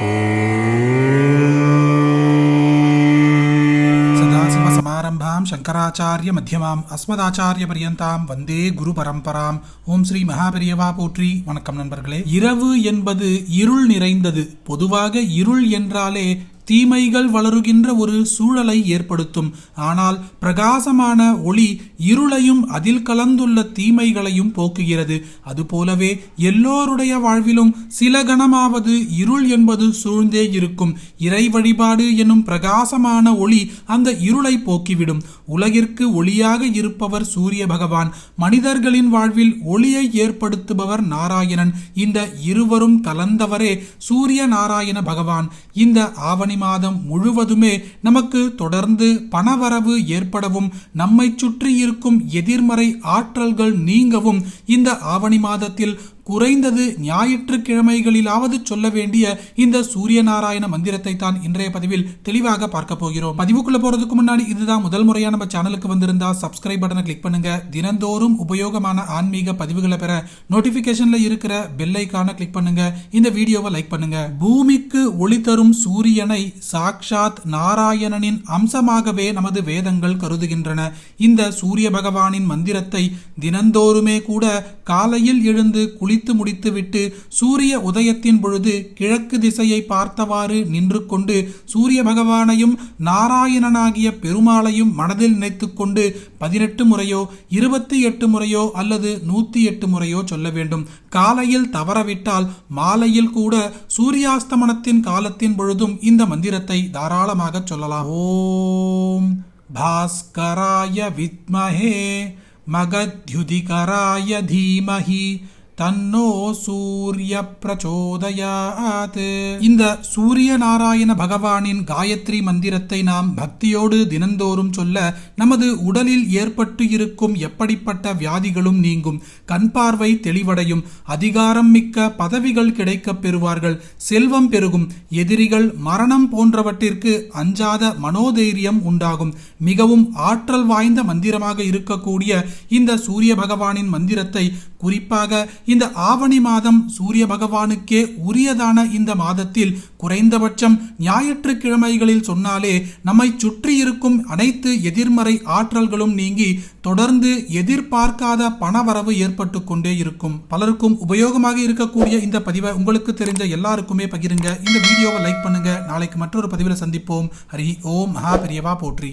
சதாசிவசமாரம்பாம் சங்கராச்சாரிய மத்தியமாம் அஸ்மதாச்சாரிய பரியந்தாம் வந்தே குரு பரம்பராம் ஓம் ஸ்ரீ மகாபெரியவா போற்றி வணக்கம் நண்பர்களே. இரவு என்பது இருள் நிறைந்தது. பொதுவாக இருள் என்றாலே தீமைகள் வளருகின்ற ஒரு சூழலை ஏற்படுத்தும். ஆனால் பிரகாசமான ஒளி இருளையும் அதில் கலந்துள்ள தீமைகளையும் போக்குகிறது. அதுபோலவே எல்லோருடைய வாழ்விலும் சில கணமாவது இருள் என்பது சூழ்ந்தே இருக்கும். இறை வழிபாடு எனும் பிரகாசமான ஒளி அந்த இருளை போக்கிவிடும். உலகிற்கு ஒளியாக இருப்பவர் சூரிய பகவான். மனிதர்களின் வாழ்வில் ஒளியை ஏற்படுத்துபவர் நாராயணன். இந்த இருவரும் கலந்தவரே சூரிய நாராயண பகவான். இந்த ஆவணி மாதம் முழுவதுமே நமக்கு தொடர்ந்து பணவரவு ஏற்படவும் நம்மை சுற்றி இருக்கும் எதிர்மறை ஆற்றல்கள் நீங்கவும் இந்த ஆவணி மாதத்தில் குறைந்தது ஞாயிற்றுக்கிழமைகளிலாவது சொல்ல வேண்டிய இந்த சூரிய நாராயண மந்திரத்தை தான் இன்றைய பதிவில் தெளிவாக பார்க்க போகிறோம். பதிவுக்குள்ள போறதுக்கு முன்னாடி இதுதான் முதல் முறையா நம்ம சேனலுக்கு வந்திருந்தா சப்ஸ்கிரைப் பட்டனை கிளிக் பண்ணுங்க. தினந்தோறும் உபயோகமான ஆன்மீக பதிவுகளை பெற நோட்டிபிகேஷன்ல இருக்கிற பெல் ஐக்கான கிளிக் பண்ணுங்க. இந்த வீடியோவை லைக் பண்ணுங்க. பூமிக்கு ஒளி தரும் சூரியனை சாக்ஷாத் நாராயணனின் அம்சமாகவே நமது வேதங்கள் கருதுகின்றன. இந்த சூரிய பகவானின் மந்திரத்தை தினந்தோறுமே கூட காலையில் எழுந்து குளித்து முடித்துவிட்டு சூரிய உதயத்தின் பொழுது கிழக்கு திசையை பார்த்தவாறு நின்று கொண்டு சூரிய பகவானையும் நாராயணனாகிய பெருமாளையும் மனதில் நினைத்து கொண்டு பதினெட்டு முறையோ இருபத்தி எட்டு முறையோ அல்லது நூத்தி எட்டு முறையோ சொல்ல வேண்டும். காலையில் தவறவிட்டால் மாலையில் கூட சூரியாஸ்தமனத்தின் காலத்தின் பொழுதும் இந்த மந்திரத்தை தாராளமாக சொல்லலாம் ஓம் பாஸ்கராய வித்மஹே மகத்யுதிகராய தீமஹி தன்னோ சூரிய பிரச்சோதயாத். இந்த சூரிய நாராயண பகவானின் காயத்ரி மந்திரத்தை நாம் பக்தியோடு தினந்தோறும் சொல்ல நமது உடலில் ஏற்பட்டு இருக்கும் எப்படிப்பட்ட வியாதிகளும் நீங்கும். கண் பார்வை தெளிவடையும். அதிகாரம் மிக்க பதவிகள் கிடைக்கப் பெறுவார்கள். செல்வம் பெருகும். எதிரிகள் மரணம் போன்றவற்றிற்கு அஞ்சாத மனோதைரியம் உண்டாகும். மிகவும் ஆற்றல் வாய்ந்த மந்திரமாக இருக்கக்கூடிய இந்த சூரிய பகவானின் மந்திரத்தை குறிப்பாக இந்த ஆவணி மாதம் சூரிய பகவானுக்கே உரியதான இந்த மாதத்தில் குறைந்தபட்சம் ஞாயிற்றுக்கிழமைகளில் சொன்னாலே நம்மை சுற்றி இருக்கும் அனைத்து எதிர்மறை ஆற்றல்களும் நீங்கி தொடர்ந்து எதிர்பார்க்காத பணவரவு ஏற்பட்டு கொண்டே இருக்கும். பலருக்கும் உபயோகமாக இருக்கக்கூடிய இந்த பதிவை உங்களுக்கு தெரிஞ்ச எல்லாருக்குமே பகிருங்க. இந்த வீடியோவை லைக் பண்ணுங்க. நாளைக்கு மற்றொரு பதிவில் சந்திப்போம். ஹரி ஓம். மகா பெரியவா போற்றி.